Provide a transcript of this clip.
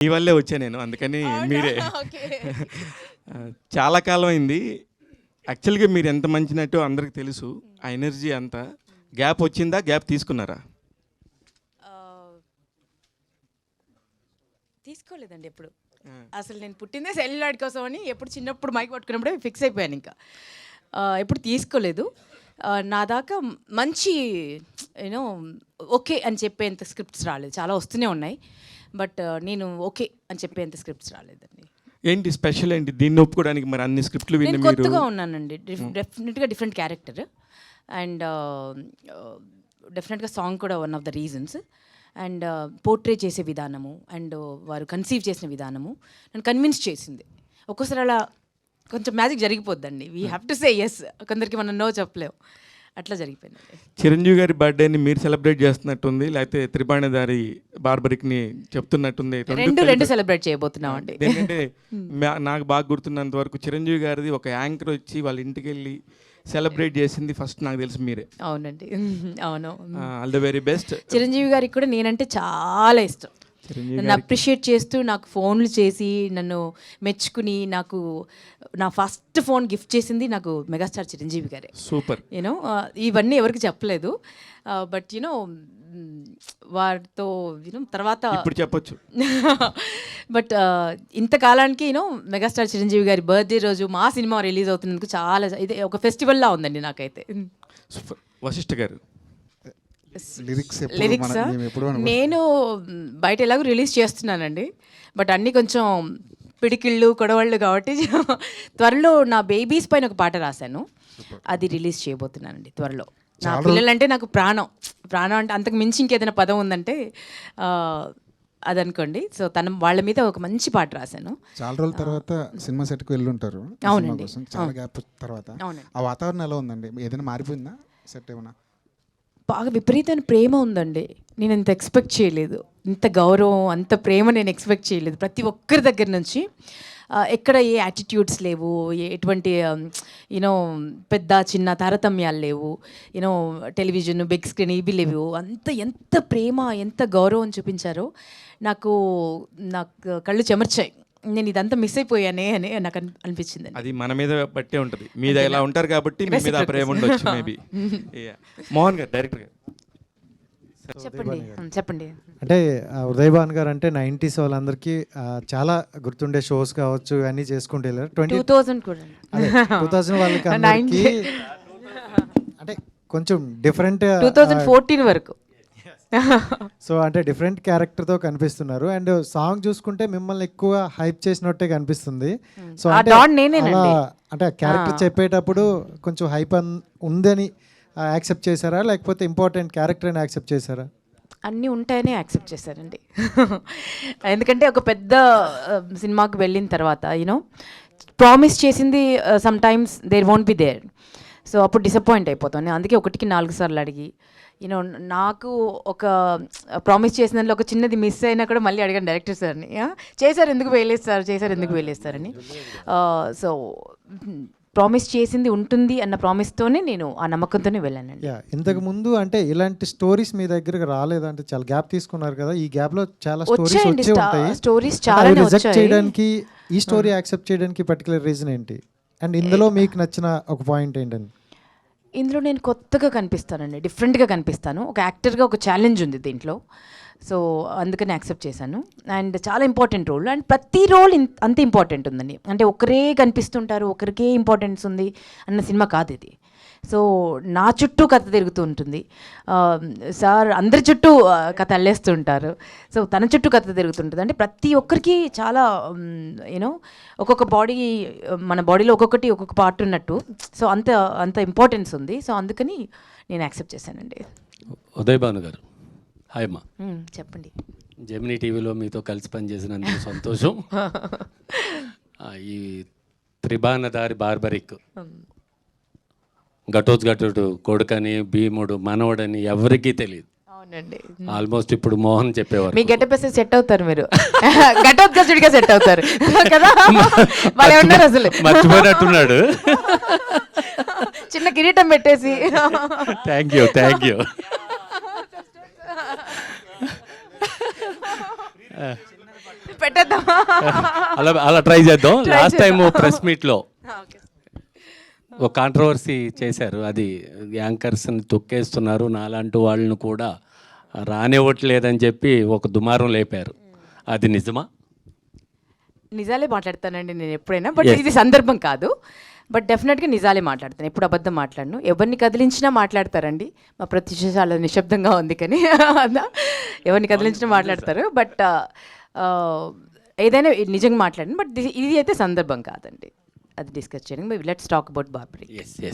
మీ వల్లే వచ్చా నేను అందుకని మీరే. చాలా కాలం అయింది యాక్చువల్గా మీరు ఎంత మంచి నటో అందరికి తెలుసు ఆ ఎనర్జీ అంతా. గ్యాప్ వచ్చిందా? గ్యాప్ తీసుకున్నారా? తీసుకోలేదండి ఎప్పుడు. అసలు నేను పుట్టిందే సెల్యులాయిడ్ కోసం అని ఎప్పుడు చిన్నప్పుడు మైక్ పట్టుకున్నప్పుడే ఫిక్స్ అయిపోయాను ఇంకా. ఎప్పుడు తీసుకోలేదు. నా దాకా మంచి యూనో ఓకే అని చెప్పేంత స్క్రిప్ట్స్ రాలేదు. చాలా వస్తూనే ఉన్నాయి. బట్ నేను ఓకే అని చెప్పేంత స్క్రిప్ట్స్ రాలేదండి. ఏంటి స్పెషల్ ఏంటి? దీన్ని ఒప్పుకోవడానికి మరి అన్ని స్క్రిప్ట్లు నేను మీరు? కొత్తగా ఉన్నానండి. డెఫినెట్గా డిఫరెంట్ క్యారెక్టర్ అండ్ డెఫినెట్గా సాంగ్ కూడా one of the reasons and portray చేసే విధానము అండ్ వారు కన్సీవ్ చేసిన విధానము నన్ను కన్విన్స్ చేసింది. ఒక్కోసారి అలా కొంచెం magic జరిగిపోద్దండి. We have to say yes కొందరికి మనం నో చెప్పలేము అట్లా జరిగిపోయింది చిరంజీవి గారి బర్త్డేని మీరు సెలబ్రేట్ చేస్తున్నట్టుంది లేకపోతే త్రిబాణిదారి బార్బరిక్ని చెప్తున్నట్టుంది రెండు రెండు సెలబ్రేట్ చేయబోతున్నాం అండి ఎందుకంటే నాకు బాగా గుర్తున్నంత వరకు చిరంజీవి గారిది ఒక యాంకర్ వచ్చి వాళ్ళ ఇంటికి వెళ్ళి సెలబ్రేట్ చేసింది ఫస్ట్ నాకు తెలిసి మీరే. అవునండి. అవును. All the very best. Chiranjeevi గారికి కూడా నేనంటే చాలా ఇష్టం. నన్ను అప్రిషియేట్ చేస్తూ నాకు ఫోన్లు చేసి నన్ను మెచ్చుకుని నాకు నా ఫస్ట్ ఫోన్ గిఫ్ట్ చేసింది నాకు మెగాస్టార్ చిరంజీవి గారే. సూపర్. యూనో ఇవన్నీ ఎవరికి చెప్పలేదు. బట్ యునో వారితో యూనో తర్వాత ఇప్పుడు చెప్పొచ్చు. బట్ ఇంతకాలానికి యూనో మెగాస్టార్ చిరంజీవి గారి బర్త్డే రోజు మా సినిమా రిలీజ్ అవుతున్నందుకు చాలా ఇది ఒక ఫెస్టివల్లా ఉందండి నాకైతే. సూపర్. వశిష్ఠ గారు లిరిక్స్ లిరిక్స్ నేను బయట ఎలాగో రిలీజ్ చేస్తున్నానండి. బట్ అన్నీ కొంచెం పిడికిళ్ళు కొడవళ్ళు కాబట్టి త్వరలో నా బేబీస్ పైన ఒక పాట రాశాను. అది రిలీజ్ చేయబోతున్నానండి త్వరలో. నా పిల్లలంటే నాకు ప్రాణం. ప్రాణం అంటే అంతకు మించి ఇంకేదైనా పదం ఉందంటే ఆ, అదనుకోండి. సో తన వాళ్ళ మీద ఒక మంచి పాట రాశాను. చాలా రోజుల తర్వాత సినిమా సెట్కి వెళ్ళి ఉంటారు అవునండి. చాలా గ్యాప్ తర్వాత. ఆ వాతావరణం ఎలా ఉందండి? ఏదైనా మారిపోయిందా సెట్ ఏమన్నా బాగా విపరీతమైన ప్రేమ ఉందండి. నేను ఇంత ఎక్స్పెక్ట్ చేయలేదు. ఇంత గౌరవం అంత ప్రేమ నేను ఎక్స్పెక్ట్ చేయలేదు. ప్రతి ఒక్కరి దగ్గర నుంచి ఎక్కడ ఏ యాటిట్యూడ్స్ లేవు ఏ- ఎటువంటి యూనో పెద్ద చిన్న తారతమ్యాలు లేవు యూనో టెలివిజన్ బిగ్ స్క్రీన్ ఇవి లేవు. అంత ఎంత ప్రేమ ఎంత గౌరవం చూపించారో నాకు నాకు కళ్ళు చెమర్చాయి. నేను ఇదంతా మిస్ అయిపోయానే అని నాకు అన్- అనిపించింది అది మన మీద బట్టే ఉంటుంది. మీద ఇలా ఉంటారు కాబట్టి మీ మీద ప్రేమ ఉండొచ్చు మేబీ మోహన్ గారు డైరెక్టర్ గారు. చెప్పండి. చెప్పండి. అంటే ఆ, ఉదయ్ భాన్ గారు అంటే నైంటీస్ వాళ్ళందరికీ చాలా గుర్తుండే షోస్ కావచ్చు ఇవన్నీ చేసుకుంటూ వెళ్ళారు. ట్వంటీ టూ థౌజండ్ కూడా. టూ థౌసండ్ వాళ్ళకి అంటే కొంచెం డిఫరెంట్ టూ థౌజండ్ ఫోర్టీన్ వరకు. సో అంటే డిఫరెంట్ క్యారెక్టర్తో కనిపిస్తున్నారు. అండ్ సాంగ్ చూసుకుంటే మిమ్మల్ని ఎక్కువ హైప్ చేసినట్టే కనిపిస్తుంది. సో ఆ అంటే అంటే క్యారెక్టర్ చెప్పేటప్పుడు కొంచెం హైప్ ఉందని యాక్సెప్ట్ చేశారా? లేకపోతే ఇంపార్టెంట్ క్యారెక్టర్ అని యాక్సెప్ట్ చేశారా? అన్నీ ఉంటాయని యాక్సెప్ట్ చేశారండి. ఎందుకంటే ఒక పెద్ద సినిమాకి వెళ్ళిన తర్వాత యూనో ప్రామిస్ చేసింది some times there won't be there so అప్పుడు డిసప్పాయింట్ అయిపోతాను అందుకే ఒకటికి నాలుగు సార్లు అడిగి యూనో నాకు ఒక ప్రామిస్ చేసిన దాంట్లో ఒక చిన్నది మిస్ అయినా కూడా మళ్ళీ అడిగాను డైరెక్టర్ సార్ని "ఆ, చేశారు ఎందుకు వేలేస్తారు చేశారు ఎందుకు వేలేస్తారని సో ప్రామిస్ చేసింది ఉంటుంది అన్న ప్రామిస్తోనే నేను ఆ నమ్మకంతోనే వెళ్ళానండి. యా ఇంతకు ముందు అంటే ఇలాంటి స్టోరీస్ మీ దగ్గరకు రాలేదంటే చాలా గ్యాప్ తీసుకున్నారు కదా. ఈ గ్యాప్లో చాలా స్టోరీస్ వచ్చే ఉంటాయి. రిజెక్ట్ వచ్చాయి. చేయడానికి ఈ స్టోరీ యాక్సెప్ట్ చేయడానికి పర్టికులర్ రీజన్ ఏంటి? అండ్ ఇందులో మీకు నచ్చిన ఒక పాయింట్ ఏంటండి ఇందులో నేను కొత్తగా కనిపిస్తానండి డిఫరెంట్గా కనిపిస్తాను. ఒక యాక్టర్గా ఒక ఛాలెంజ్ ఉంది దీంట్లో. సో అందుకని యాక్సెప్ట్ చేశాను. అండ్ చాలా ఇంపార్టెంట్ రోల్ అండ్ ప్రతి రోల్ అంత ఇంపార్టెంట్ ఉందండి. అంటే ఒకరే కనిపిస్తుంటారు ఒకరికే ఇంపార్టెన్స్ ఉంది అన్న సినిమా కాదు ఇది. సో నా చుట్టూ కథ తిరుగుతూ ఉంటుంది. సార్ అందరి చుట్టూ కథ అల్లేస్తూ ఉంటారు సో తన చుట్టూ కథ తిరుగుతుంటుంది. అంటే ప్రతి ఒక్కరికి చాలా యూనో ఒక్కొక్క బాడీ మన బాడీలో ఒక్కొక్కటి ఒక్కొక్క పార్ట్ ఉన్నట్టు. సో అంత అంత ఇంపార్టెన్స్ ఉంది. సో అందుకని నేను యాక్సెప్ట్ చేశానండి. ఉదయ్ భాను గారు. హాయ్ అమ్మా. మ్మ్, చెప్పండి. జెమినీ టీవీలో మీతో కలిసి పనిచేసినందుకు సంతోషం. ఈ త్రిబాణదారి బార్బరిక్ ఘటోత్ఘటుడు కొడుకని భీముడు మనవడని ఎవరికీ తెలియదు. అవునండి. ఆల్మోస్ట్ ఇప్పుడు మోహన్ చెప్పేవారు. మీ గెటప్ వేస్తే సెట్ అవుతారు మీరు. ఘటోత్కచుడిగా సెట్ అవుతారు. కదా? వాళ్ళే ఉన్నారు అసలు. మర్చిపోయినట్టున్నాడు. చిన్న కిరీటం పెట్టేసి. థ్యాంక్ యూ థ్యాంక్ యూ పెట్టేద్దామా? అలా అలా ట్రై చేద్దాం. Last time. ప్రెస్ మీట్లో ఒక కాంట్రవర్సీ చేశారు. అది యాంకర్స్ని తొక్కేస్తున్నారు. నాలాంటి వాళ్ళను కూడా రానివ్వట్లేదని చెప్పి ఒక దుమారం లేపారు. అది నిజమా? నిజాలే మాట్లాడతానండి నేను ఎప్పుడైనా బట్. ఇది సందర్భం కాదు. బట్ డెఫినెట్గా నిజాలే మాట్లాడతాను. ఎప్పుడు అబద్ధం మాట్లాడను. ఎవరిని కదిలించినా మాట్లాడతారండి. మా ప్రత్యూష చాలా నిశ్శబ్దంగా ఉంది కానీ? ఎవరిని కదిలించినా మాట్లాడతారు. బట్ ఏదైనా నిజంగా మాట్లాడను. బట్ ఇది అయితే సందర్భం కాదండి. అది డిస్కస్ చేయడం let's talk about barbary S S